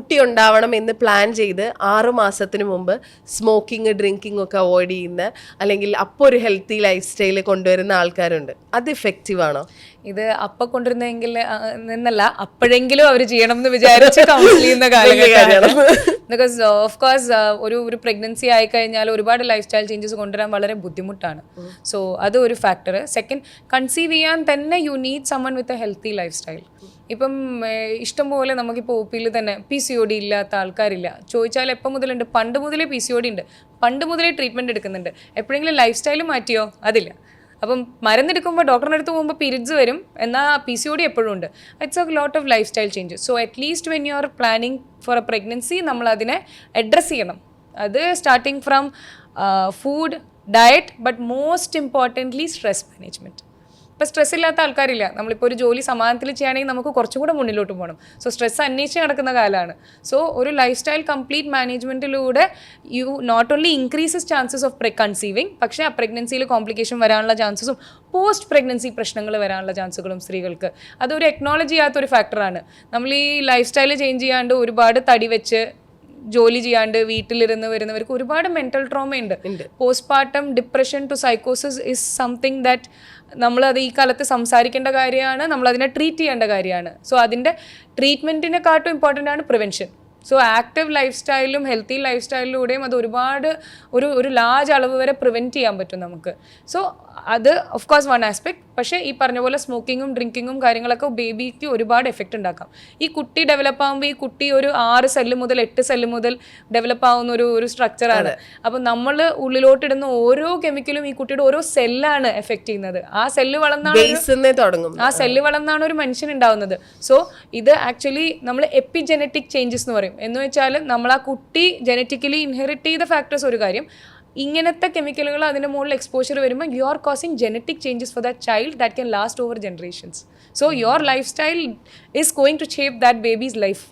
കുട്ടി ഉണ്ടാവണം എന്ന് പ്ലാൻ ചെയ്ത് ആറുമാസത്തിന് മുമ്പ് സ്മോക്കിംഗ് ഡ്രിങ്കിങ് ഒക്കെ അവോയ്ഡ് ചെയ്യുന്ന അല്ലെങ്കിൽ അപ്പോൾ ഒരു ഹെൽത്തി ലൈഫ് സ്റ്റൈൽ കൊണ്ടുവരുന്ന ആൾക്കാരുണ്ട്. അത് ഇഫക്റ്റീവ് ആണോ? ഇത് അപ്പ കൊണ്ടുവരുന്നെങ്കിൽ നിന്നല്ല അപ്പോഴെങ്കിലും അവർ ചെയ്യണം എന്ന് വിചാരിച്ച് കൗൺസിൽ ചെയ്യുന്ന കാര്യങ്ങളാണ് ബിക്കോസ് ഓഫ് കോഴ്സ് ഒരു ഒരു പ്രഗ്നൻസി ആയി കഴിഞ്ഞാൽ ഒരുപാട് ലൈഫ് സ്റ്റൈൽ ചേഞ്ചസ് കൊണ്ടുവരാൻ വളരെ ബുദ്ധിമുട്ടാണ്. സോ അത് ഒരു ഫാക്ടർ സെക്കൻഡ് കൺസീവ് ചെയ്യാൻ തന്നെ you need summon with a healthy lifestyle ഇപ്പം ഇഷ്ടംപോലെ നമുക്കിപ്പോൾ ഒ പിയിൽ തന്നെ പി സി ഒ ഡി ഇല്ലാത്ത ആൾക്കാരില്ല. ചോദിച്ചാൽ എപ്പോൾ മുതലുണ്ട്? പണ്ട് മുതലേ പി സി ഒ ഡി ഉണ്ട്. പണ്ട് മുതലേ ട്രീറ്റ്മെന്റ് എടുക്കുന്നുണ്ട്. എപ്പോഴെങ്കിലും ലൈഫ് സ്റ്റൈൽ മാറ്റിയോ? അതില്ല. അപ്പം മരുന്നെടുക്കുമ്പോൾ ഡോക്ടറിന്റെ അടുത്ത് പോകുമ്പോൾ പീരിയഡ്സ് വരും. എന്നാൽ പി സി ഒ ഡി എപ്പോഴും ഉണ്ട്. It's a lot of lifestyle changes so at least when you are planning for a pregnancy നമ്മൾ അതിനെ അഡ്രസ്സ് ചെയ്യണം. അത് starting from food diet but most importantly stress management ഇപ്പോൾ stress ഇല്ലാത്ത ആൾക്കാരില്ല. നമ്മളിപ്പോൾ ഒരു ജോലി സമാധാനത്തിൽ ചെയ്യുകയാണെങ്കിൽ നമുക്ക് കുറച്ചും കൂടെ മുന്നിലോട്ട് പോകണം സോ സ്ട്രെസ് അന്വേഷിച്ച് നടക്കുന്ന കാലമാണ് സോ ഒരു life style complete മാനേജ്മെന്റിലൂടെ you not only increases chances of pre conceiving പക്ഷേ ആ പ്രഗ്നൻസിയിൽ കോംപ്ലിക്കേഷൻ വരാനുള്ള ചാൻസസും പോസ്റ്റ് പ്രഗ്നൻസി പ്രശ്നങ്ങൾ വരാനുള്ള ചാൻസുകളും സ്ത്രീകൾക്ക്. അതൊരു എക്നോളജി ചെയ്യാത്തൊരു ഫാക്ടറാണ് നമ്മൾ ഈ ലൈഫ് സ്റ്റൈൽ ചേഞ്ച് ചെയ്യാണ്ട് ഒരുപാട് തടി വെച്ച് ജോലി ചെയ്യാണ്ട് വീട്ടിലിരുന്ന് വരുന്നവർക്ക് ഒരുപാട് മെന്റൽ ട്രോമ ഉണ്ട്. പോസ്റ്റ്പാർട്ടം ഡിപ്രഷൻ ടു സൈക്കോസിസ് ഇസ് സംതിങ് ദാറ്റ് നമ്മളത് ഈ കാലത്ത് സംസാരിക്കേണ്ട കാര്യമാണ് നമ്മൾ അതിനെ ട്രീറ്റ് ചെയ്യേണ്ട കാര്യമാണ്. സോ അതിന്റെ ട്രീറ്റ്മെന്റിനെക്കാട്ടും ഇമ്പോർട്ടന്റ് ആണ് പ്രിവെൻഷൻ സോ ആക്റ്റീവ് ലൈഫ് സ്റ്റൈലും ഹെൽത്തി ലൈഫ് സ്റ്റൈലിലൂടെയും അത് ഒരുപാട് ഒരു ഒരു ലാർജ് അളവ് വരെ പ്രിവെന്റ് ചെയ്യാൻ പറ്റും നമുക്ക്. സോ അത് ഓഫ് കോഴ്സ് വൺ ആസ്പെക്ട് പക്ഷേ ഈ പറഞ്ഞ പോലെ സ്മോക്കിങ്ങും ഡ്രിങ്കിങ്ങും കാര്യങ്ങളൊക്കെ ബേബിക്ക് ഒരുപാട് എഫക്റ്റ് ഉണ്ടാക്കാം. ഈ കുട്ടി ഡെവലപ്പ് ആകുമ്പോൾ ഈ കുട്ടി ഒരു ആറ് സെല്ല് മുതൽ എട്ട് സെല്ല് മുതൽ ഡെവലപ്പ് ആവുന്ന ഒരു ഒരു സ്ട്രക്ചറാണ് അപ്പോൾ നമ്മൾ ഉള്ളിലോട്ടിടുന്ന ഓരോ കെമിക്കലും ഈ കുട്ടിയുടെ ഓരോ സെല്ലാണ് എഫക്റ്റ് ചെയ്യുന്നത്. ആ സെല്ല് വളർന്നാണ് തുടങ്ങും. ആ സെല്ല് വളർന്നാണ് ഒരു മനുഷ്യൻ ഉണ്ടാവുന്നത്. സോ ഇത് ആക്ച്വലി നമ്മൾ എപ്പിജനറ്റിക് ചേഞ്ചസ് എന്ന് പറയും. എന്ന് വെച്ചാൽ നമ്മൾ ആ കുട്ടി ജനറ്റിക്കലി ഇൻഹെറിറ്റ് ചെയ്ത ഫാക്ടേഴ്സ് ഒരു കാര്യം ഇങ്ങനത്തെ കെമിക്കലുകൾ അതിന്റെ മുകളിൽ എക്സ്പോഷർ വരുമ്പോൾ you are causing genetic changes for that child that can last over generations so your lifestyle is going to shape that baby's life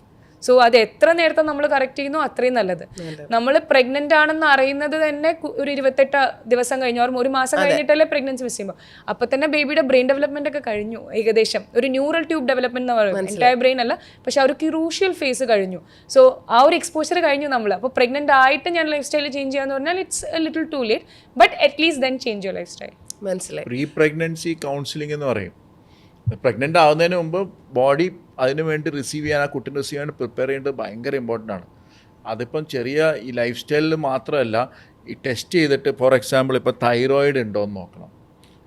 so അത് എത്ര നേരത്തെ നമ്മൾ കറക്റ്റ് ചെയ്യുന്നു അത്രയും നല്ലത്. നമ്മൾ പ്രഗ്നന്റ് ആണെന്ന് അറിയുന്നത് തന്നെ ഒരു ഇരുപത്തെട്ട് ദിവസം കഴിഞ്ഞു. ഓർ ഒരു മാസം കഴിഞ്ഞിട്ടല്ലേ പ്രഗ്നൻസി മിസ് ചെയ്യുമ്പോൾ അപ്പൊ തന്നെ ബേബിയുടെ ബ്രെയിൻ ഡെവലപ്മെന്റ് ഒക്കെ കഴിഞ്ഞു ഏകദേശം. ഒരു ന്യൂറൽ ട്യൂബ് ഡെവലപ്മെന്റ് എന്ന് പറയുന്നത് എന്റയർ ബ്രെയിൻ അല്ല. പക്ഷെ ആ ഒരു ക്രൂഷ്യൽ ഫേസ് കഴിഞ്ഞു. സോ ആ ഒരു എക്സ്പോഷർ കഴിഞ്ഞു നമ്മൾ അപ്പോൾ പ്രഗ്നന്റ് ആയിട്ട് ഞാൻ ലൈഫ് സ്റ്റൈൽ ചേഞ്ച് ചെയ്യാന്ന് പറഞ്ഞാൽ it's little too late but at least then change your lifestyle മനസ്സിലായി. പ്രീ പ്രഗ്നൻസി കൗൺസിലിംഗ് എന്ന് പറയും. പ്രഗ്നന്റ് ആവുന്നതിന് മുമ്പ് ബോഡി അതിന് വേണ്ടി റിസീവ് ചെയ്യാൻ ആ കുട്ടീനെ റിസീവ് ചെയ്യാൻ പ്രിപ്പയർ ചെയ്യേണ്ടത് ഭയങ്കര ഇമ്പോർട്ടന്റ് ആണ്. അതിപ്പം ചെറിയ ഈ ലൈഫ് സ്റ്റൈലിൽ മാത്രമല്ല ഈ ടെസ്റ്റ് ചെയ്തിട്ട് ഫോർ എക്സാമ്പിൾ ഇപ്പോൾ തൈറോയിഡ് ഉണ്ടോ എന്ന് നോക്കണം.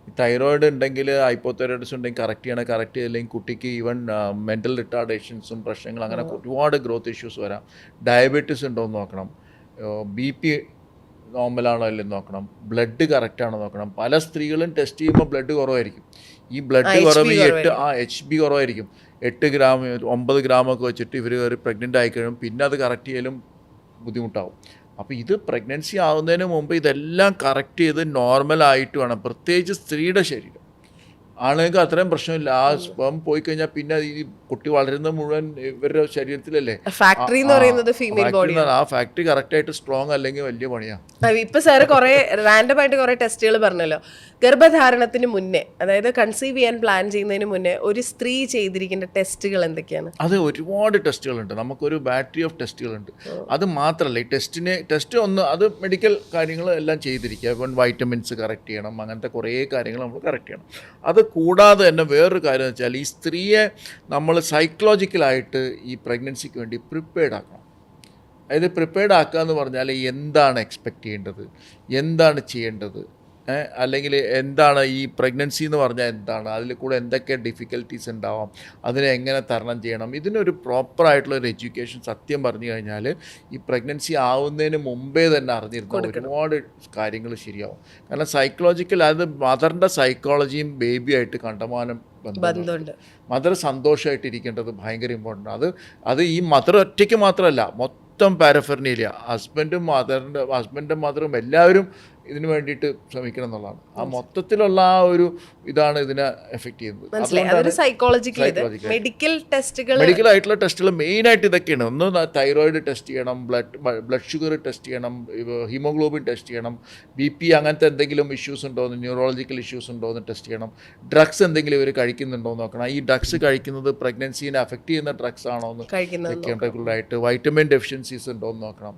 ഈ തൈറോയിഡ് ഉണ്ടെങ്കിൽ ഹൈപ്പോതൈറോയിഡ്സ് ഉണ്ടെങ്കിൽ കറക്റ്റ് ചെയ്യണം കറക്റ്റ് ചെയ്തില്ലെങ്കിൽ കുട്ടിക്ക് ഈവൻ മെന്റൽ റിട്ടാർഡേഷൻസും പ്രശ്നങ്ങളും അങ്ങനെ ഒരുപാട് ഗ്രോത്ത് ഇഷ്യൂസ് വരാം. ഡയബറ്റീസ് ഉണ്ടോ എന്ന് നോക്കണം ബി പി നോർമലാണോ അല്ലേ നോക്കണം. ബ്ലഡ് കറക്റ്റ് ആണോ നോക്കണം. പല സ്ത്രീകളും ടെസ്റ്റ് ചെയ്യുമ്പോൾ ബ്ലഡ് കുറവായിരിക്കും. ഈ ബ്ലഡ് കുറവ് എട്ട് ആ എച്ച് ബി കുറവായിരിക്കും. എട്ട് ഗ്രാം ഒമ്പത് ഗ്രാമൊക്കെ വെച്ചിട്ട് ഇവർ കയറി പ്രഗ്നന്റ് ആയിക്കഴിയും പിന്നെ അത് കറക്റ്റ് ചെയ്യലും ബുദ്ധിമുട്ടാവും. അപ്പോൾ ഇത് പ്രഗ്നൻസി ആവുന്നതിന് മുമ്പ് ഇതെല്ലാം കറക്റ്റ് ചെയ്ത് നോർമലായിട്ട് വേണം. പ്രത്യേകിച്ച് സ്ത്രീയുടെ ശരീരം. ആണുങ്ങൾക്ക് അത്രയും പ്രശ്നമില്ല. ആ സ്പം പോയി കഴിഞ്ഞാൽ പിന്നെ ഈ കുട്ടി വളരുന്ന മുഴുവൻ ഇവരുടെ ശരീരത്തിലല്ലേ? ഫാക്ടറി എന്ന് പറയുന്നത് ഫീമെയിൽ ബോഡി ആ ഫാക്ടറി കറക്റ്റായിട്ട് സ്ട്രോങ് അല്ലെങ്കിൽ വലിയ പണിയാണ് ഇപ്പൊ സാറ് കുറെ റാൻഡം ആയിട്ട് കുറെ ടെസ്റ്റുകൾ പറഞ്ഞല്ലോ. ഗർഭധാരണത്തിന് മുന്നേ അതായത് കൺസീവ് ചെയ്യാൻ പ്ലാൻ ചെയ്യുന്നതിന് മുന്നേ ഒരു സ്ത്രീ ചെയ്തിരിക്കുന്ന ടെസ്റ്റുകൾ എന്തൊക്കെയാണ്? അത് ഒരുപാട് ടെസ്റ്റുകളുണ്ട് നമുക്കൊരു ബാറ്ററി ഓഫ് ടെസ്റ്റുകളുണ്ട് അത് മാത്രമല്ല ഈ ടെസ്റ്റിനെ ടെസ്റ്റ് ഒന്ന് അത് മെഡിക്കൽ കാര്യങ്ങൾ എല്ലാം ചെയ്തിരിക്കുക. ഇപ്പം വൈറ്റമിൻസ് കറക്റ്റ് ചെയ്യണം. അങ്ങനത്തെ കുറേ കാര്യങ്ങൾ നമ്മൾ കറക്റ്റ് ചെയ്യണം. അത് കൂടാതെ തന്നെ വേറൊരു കാര്യം എന്ന് വെച്ചാൽ ഈ സ്ത്രീയെ നമ്മൾ സൈക്കോളജിക്കലായിട്ട് ഈ പ്രഗ്നൻസിക്ക് വേണ്ടി പ്രിപ്പയർഡ് ആക്കണം. അതായത് പ്രിപ്പയർഡ് ആക്കുക എന്ന് പറഞ്ഞാൽ എന്താണ് എക്സ്പെക്റ്റ് ചെയ്യേണ്ടത്? എന്താണ് ചെയ്യേണ്ടത്? അല്ലെങ്കിൽ എന്താണ് ഈ പ്രഗ്നൻസി എന്ന് പറഞ്ഞാൽ എന്താണ്? അതിൽ കൂടെ എന്തൊക്കെ ഡിഫിക്കൽട്ടീസ് ഉണ്ടാവാം? അതിനെ എങ്ങനെ തരണം ചെയ്യണം? ഇതിനൊരു പ്രോപ്പറായിട്ടുള്ള ഒരു എഡ്യൂക്കേഷൻ സത്യം പറഞ്ഞു കഴിഞ്ഞാൽ ഈ പ്രഗ്നൻസി ആവുന്നതിന് മുമ്പേ തന്നെ അറിഞ്ഞിരുന്ന ഒരുപാട് കാര്യങ്ങൾ ശരിയാവും. കാരണം സൈക്കോളജിക്കൽ അത് മദറിന്റെ സൈക്കോളജിയും ബേബിയായിട്ട് കണ്ടമാനം ബന്ധമുണ്ട്. മദർ സന്തോഷമായിട്ടിരിക്കേണ്ടത് ഭയങ്കര ഇമ്പോർട്ടന്റ് അത് അത് ഈ മദർ ഒറ്റയ്ക്ക് മാത്രമല്ല മൊത്തം പാരഫെർണിയില്ല ഹസ്ബൻഡും മദറിന്റെ ഹസ്ബൻഡും മദറും എല്ലാവരും ഇതിന് വേണ്ടിയിട്ട് ശ്രമിക്കണം എന്നുള്ളതാണ്. ആ മൊത്തത്തിലുള്ള ആ ഒരു ഇതാണ് ഇതിനെ എഫക്റ്റ് ചെയ്യുന്നത്. മെഡിക്കൽ ടെസ്റ്റുകൾ മെഡിക്കൽ ആയിട്ടുള്ള ടെസ്റ്റുകൾ മെയിൻ ആയിട്ട് ഇതൊക്കെയാണ്. ഒന്ന് തൈറോയിഡ് ടെസ്റ്റ് ചെയ്യണം ബ്ലഡ് ബ്ലഡ് ഷുഗർ ടെസ്റ്റ് ചെയ്യണം ഹീമോഗ്ലോബിൻ ടെസ്റ്റ് ചെയ്യണം ബി പി അങ്ങനത്തെ എന്തെങ്കിലും ഇഷ്യൂസ് ഉണ്ടോ എന്ന് ന്യൂറോളജിക്കൽ ഇഷ്യൂസ് ഉണ്ടോ എന്ന് ടെസ്റ്റ് ചെയ്യണം. ഡ്രഗ്സ് എന്തെങ്കിലും ഇവർ കഴിക്കുന്നുണ്ടോ എന്ന് നോക്കണം. ഈ ഡ്രഗ്സ് കഴിക്കുന്നത് പ്രഗ്നൻസീനെ അഫക്റ്റ് ചെയ്യുന്ന ഡ്രഗ്സ് ആണോ എന്ന് റെഗുലറായിട്ട് വൈറ്റമിൻ ഡെഫിഷ്യൻസീസ് ഉണ്ടോ എന്ന് നോക്കണം.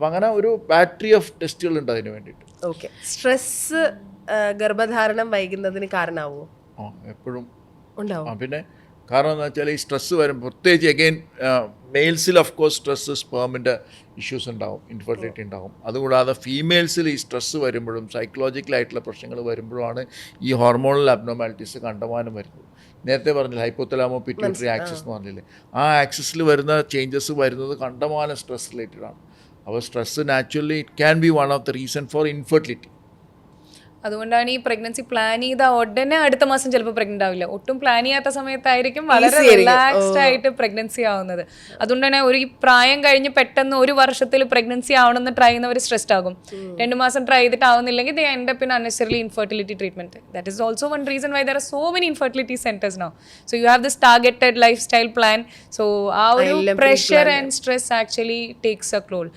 അപ്പോൾ അങ്ങനെ ഒരു ബാറ്ററി ഓഫ് ടെസ്റ്റുകൾ ഉണ്ട് അതിന് വേണ്ടിയിട്ട്. ഓക്കെ സ്ട്രെസ് ഗർഭധാരണം വൈകുന്നതിന് കാരണമാവോ ആ എപ്പോഴും. ഉണ്ടാവും. പിന്നെ കാരണം എന്ന് വെച്ചാൽ ഈ സ്ട്രെസ്സ് വരും പ്രത്യേകിച്ച് അഗെയിൻ മെയിൽസിൽ ഓഫ് കോഴ്സ് സ്ട്രെസ്സ് സ്പേമിന്റെ ഇഷ്യൂസ് ഉണ്ടാവും ഇൻഫെർട്ടിലിറ്റി ഉണ്ടാവും. അതുകൂടാതെ ഫീമെയിൽസിൽ ഈ സ്ട്രെസ്സ് വരുമ്പോഴും സൈക്കോളജിക്കലായിട്ടുള്ള പ്രശ്നങ്ങൾ വരുമ്പോഴുമാണ് ഈ ഹോർമോണൽ അബ്നോമാലിറ്റീസ് കണ്ടമാനം വരുന്നത്. നേരത്തെ പറഞ്ഞില്ല ഹൈപ്പോത്തലാമോ പിറ്റ്യൂട്ടറി ആക്സസ് എന്ന് പറഞ്ഞില്ലേ? ആ ആക്സസിൽ വരുന്ന ചേഞ്ചസ് വരുന്നത് കണ്ടമാനം സ്ട്രെസ് റിലേറ്റഡ് ആണ്. Our stress naturally it can be one of the reason for infertility. അതുകൊണ്ടാണ് ഈ പ്രഗ്നൻസി പ്ലാൻ ചെയ്ത ഉടനെ അടുത്ത മാസം ചിലപ്പോൾ പ്രഗ്നന്റ് ആവില്ല. ഒട്ടും പ്ലാൻ ചെയ്യാത്ത സമയത്തായിരിക്കും വളരെ റിലാക്സ്ഡ് ആയിട്ട് പ്രഗ്നൻസി ആവുന്നത്. അതുകൊണ്ട് തന്നെ ഒരു പ്രായം കഴിഞ്ഞ് പെട്ടെന്ന് ഒരു വർഷത്തിൽ പ്രഗ്നൻസി ആവണമെന്ന് ട്രൈ ചെയ്യുന്നവർ സ്ട്രെസ്ഡ് ആകും. രണ്ട് മാസം ട്രൈ ചെയ്തിട്ട് ആവുന്നില്ലെങ്കിൽ ദേ എന്റെ പിന്നെ unnecessarily infertility treatment that is also one reason why there are so many infertility centres no so you have this targeted lifestyle plan so uh ഒരു pressure and stress actually takes a toll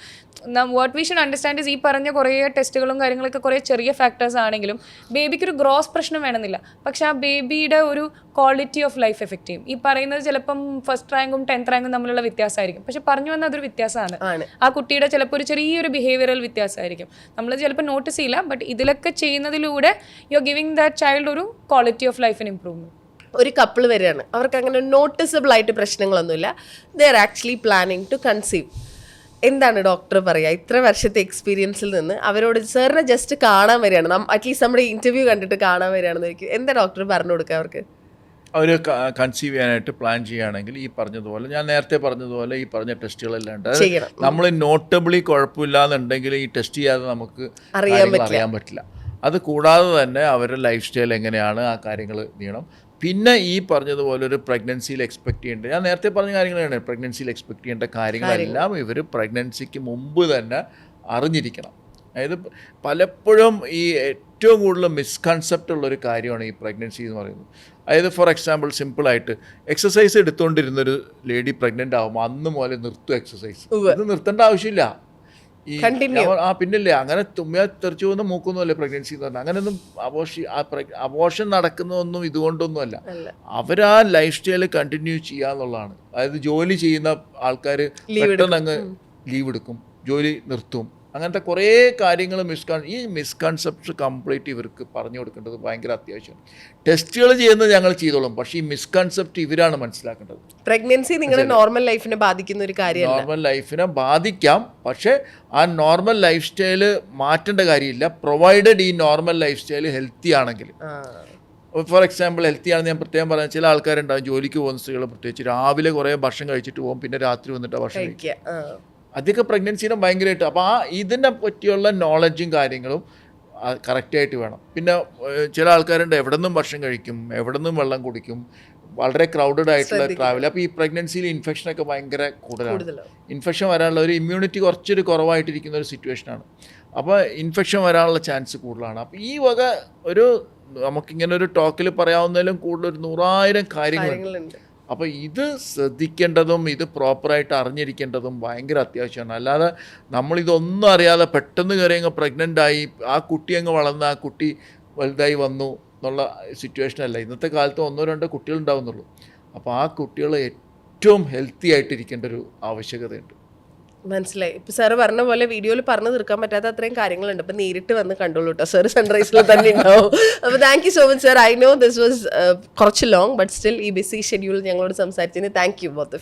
what we should understand is ഈ പറഞ്ഞ കുറേ ടെസ്റ്റുകളും കാര്യങ്ങളൊക്കെ കുറേ ചെറിയ factors ആണെങ്കിലും ബേബിക്ക് ഒരു ഗ്രോസ് പ്രശ്നം വേണമെന്നില്ല. പക്ഷെ ആ ബേബിയുടെ ഒരു ക്വാളിറ്റി ഓഫ് ലൈഫ് എഫക്റ്റ് ചെയ്യും. ഈ പറയുന്നത് ചിലപ്പം ഫസ്റ്റ് റാങ്കും ടെൻത്ത് റാങ്കും തമ്മിലുള്ള വ്യത്യാസമായിരിക്കും. പക്ഷെ പറഞ്ഞു വന്ന അതൊരു വ്യത്യാസമാണ്. ആ കുട്ടിയുടെ ചിലപ്പോൾ ഒരു ചെറിയൊരു ബിഹേവിയറൽ വ്യത്യാസമായിരിക്കും. നമ്മൾ ചിലപ്പോൾ നോട്ടീസ് ചെയ്യില്ല ബട്ട് ഇതിലൊക്കെ ചെയ്യുന്നതിലൂടെ you are giving that child ഒരു ക്വാളിറ്റി ഓഫ് ലൈഫിന് ഇമ്പ്രൂവ്മെന്റ് ഒരു കപ്പിൾ വരികയാണ് അവർക്ക് അങ്ങനെ നോട്ടീസബിൾ ആയിട്ട് പ്രശ്നങ്ങളൊന്നുമില്ല. They are actually planning to conceive എന്താണ് ഡോക്ടർ പറയുക ഇത്ര വർഷത്തെ എക്സ്പീരിയൻസിൽ നിന്ന് അവരോട് സാറിനെ ജസ്റ്റ് കാണാൻ വരികയാണ്. അറ്റ്ലീസ്റ്റ് നമ്മുടെ ഇന്റർവ്യൂ കണ്ടിട്ട് കാണാൻ വരികയാണെന്ന് ചോദിക്കും എന്താ ഡോക്ടർ പറഞ്ഞു കൊടുക്കുക അവർക്ക്? അവർ കൺസീവ് ചെയ്യാനായിട്ട് പ്ലാൻ ചെയ്യുകയാണെങ്കിൽ ഈ പറഞ്ഞതുപോലെ ഞാൻ നേരത്തെ പറഞ്ഞതുപോലെ ഈ പറഞ്ഞ ടെസ്റ്റുകളെല്ലാം ഉണ്ട്. നമ്മൾ നോട്ടബിളി കുഴപ്പമില്ലാന്നുണ്ടെങ്കിൽ ഈ ടെസ്റ്റ് ചെയ്യാതെ നമുക്ക് അറിയാൻ പറ്റില്ല. അത് കൂടാതെ തന്നെ അവരുടെ ലൈഫ് സ്റ്റൈൽ എങ്ങനെയാണ് ആ കാര്യങ്ങൾ ചെയ്യണം പിന്നെ ഈ പറഞ്ഞതുപോലെ ഒരു പ്രഗ്നൻസിയിൽ എക്സ്പെക്ട് ചെയ്യേണ്ട ഞാൻ നേരത്തെ പറഞ്ഞ കാര്യങ്ങളാണ്. പ്രഗ്നൻസിയിൽ എക്സ്പെക്ട് ചെയ്യേണ്ട കാര്യങ്ങളെല്ലാം ഇവർ പ്രഗ്നൻസിക്ക് മുമ്പ് തന്നെ അറിഞ്ഞിരിക്കണം. അതായത് പലപ്പോഴും ഈ ഏറ്റവും കൂടുതൽ മിസ്കൺസെപ്റ്റ് ഉള്ളൊരു കാര്യമാണ് ഈ പ്രഗ്നൻസി എന്ന് പറയുന്നത്. അതായത് ഫോർ എക്സാമ്പിൾ സിമ്പിളായിട്ട് എക്സസൈസ് എടുത്തുകൊണ്ടിരുന്നൊരു ലേഡി പ്രഗ്നന്റ് ആകുമ്പോൾ അന്ന് മുതലേ നിർത്തും എക്സസൈസ് ഇത് നിർത്തേണ്ട ആവശ്യമില്ല. ഞാൻ- ആ പിന്നില്ലേ അങ്ങനെ തുമ്മിയാ തെറിച്ചു പോകുന്ന മൂക്കൊന്നുമല്ലേ പ്രഗ്നൻസി എന്ന് പറഞ്ഞാൽ അങ്ങനെയൊന്നും അബോഷി അബോഷൻ നടക്കുന്നതൊന്നും ഇതുകൊണ്ടൊന്നുമല്ല. അല്ല. അവരാ ലൈഫ് സ്റ്റൈൽ കണ്ടിന്യൂ ചെയ്യാന്നുള്ളതാണ്. അതായത് ജോലി ചെയ്യുന്ന ആൾക്കാർ പെട്ടെന്ന് അങ്ങ് ലീവ് എടുക്കും. ജോലി നിർത്തും. അങ്ങനത്തെ കുറേ കാര്യങ്ങൾ മിസ്കൺ ഈ മിസ്കൺസെപ്റ്റ്സ് കംപ്ലീറ്റ് ഇവർക്ക് പറഞ്ഞു കൊടുക്കേണ്ടത് ഭയങ്കര അത്യാവശ്യമാണ്. ടെസ്റ്റുകൾ ചെയ്യുന്നത് ഞങ്ങൾ ചെയ്തോളും പക്ഷേ ഈ മിസ്കൺസെപ്റ്റ് ഇവരാണ് മനസ്സിലാക്കേണ്ടത്. പ്രഗ്നൻസി നിങ്ങളുടെ നോർമൽ ലൈഫിനെ ബാധിക്കുന്ന ഒരു കാര്യം നോർമൽ ലൈഫിനെ ബാധിക്കാം പക്ഷേ ആ നോർമൽ ലൈഫ് സ്റ്റൈൽ മാറ്റേണ്ട കാര്യമില്ല. പ്രൊവൈഡഡ് ഈ നോർമൽ ലൈഫ് സ്റ്റൈൽ ഹെൽത്തി ആണെങ്കിൽ ഫോർ എക്സാമ്പിൾ ഹെൽത്തി ആണെന്ന് ഞാൻ പ്രത്യേകം പറഞ്ഞ ചില ആൾക്കാരുണ്ടാവും ജോലിക്ക് പോകുന്ന സ്ത്രീകൾ പ്രത്യേകിച്ച് രാവിലെ കുറേ ഭക്ഷണം കഴിച്ചിട്ട് പോകും പിന്നെ രാത്രി വന്നിട്ട് ഭക്ഷണം കഴിക്കും. കഴിക്കുക ആ പ്രഗ്നൻസിനും ഭയങ്കരമായിട്ട് അപ്പോൾ ആ ഇതിനെ പറ്റിയുള്ള നോളജും കാര്യങ്ങളും കറക്റ്റായിട്ട് വേണം. പിന്നെ ചില ആൾക്കാരുണ്ട് എവിടെ നിന്നും ഭക്ഷണം കഴിക്കും എവിടെ നിന്നും വെള്ളം കുടിക്കും വളരെ ക്രൗഡഡ് ആയിട്ടുള്ള ട്രാവൽ അപ്പോൾ ഈ പ്രഗ്നൻസിയിൽ ഇൻഫെക്ഷനൊക്കെ ഭയങ്കര കൂടുതലാണ്. ഇൻഫെക്ഷൻ വരാനുള്ള ഒരു ഇമ്മ്യൂണിറ്റി കുറച്ചൊരു കുറവായിട്ടിരിക്കുന്ന ഒരു സിറ്റുവേഷനാണ് അപ്പോൾ ഇൻഫെക്ഷൻ വരാനുള്ള ചാൻസ് കൂടുതലാണ്. അപ്പോൾ ഈ വക ഒരു നമുക്കിങ്ങനെ ഒരു ടോക്കിൽ പറയാവുന്നതിലും കൂടുതൽ ഒരു നൂറായിരം കാര്യങ്ങളുണ്ട്. അപ്പോൾ ഇത് ശ്രദ്ധിക്കേണ്ടതും ഇത് പ്രോപ്പറായിട്ട് അറിഞ്ഞിരിക്കേണ്ടതും ഭയങ്കര അത്യാവശ്യമാണ്. അല്ലാതെ നമ്മളിതൊന്നും അറിയാതെ പെട്ടെന്ന് കയറി അങ്ങ് പ്രഗ്നന്റ് ആയി ആ കുട്ടി അങ്ങ് വളർന്ന് ആ കുട്ടി വലുതായി വന്നു എന്നുള്ള സിറ്റുവേഷനല്ല ഇന്നത്തെ കാലത്ത് ഒന്നോ രണ്ടോ കുട്ടികളുണ്ടാവുന്നുള്ളൂ. അപ്പോൾ ആ കുട്ടികൾ ഏറ്റവും ഹെൽത്തി ആയിട്ടിരിക്കേണ്ട ഒരു ആവശ്യകതയുണ്ട്. മനസ്സിലായി. ഇപ്പൊ സാറ് പറഞ്ഞ പോലെ വീഡിയോയിൽ പറഞ്ഞു തീർക്കാൻ പറ്റാത്ത അത്രയും കാര്യങ്ങളുണ്ട്. അപ്പൊ നേരിട്ട് വന്ന് കണ്ടോളൂ കേട്ടോ സാർ സൺറൈസിൽ തന്നെ ഉണ്ടാവും. അപ്പൊ thank you so much sir I know this was കുറച്ച് ലോങ് ബട്ട് സ്റ്റിൽ ഈ ബിസി ഷെഡ്യൂൾ ഞങ്ങളോട് സംസാരിച്ചതിന് thank you both of you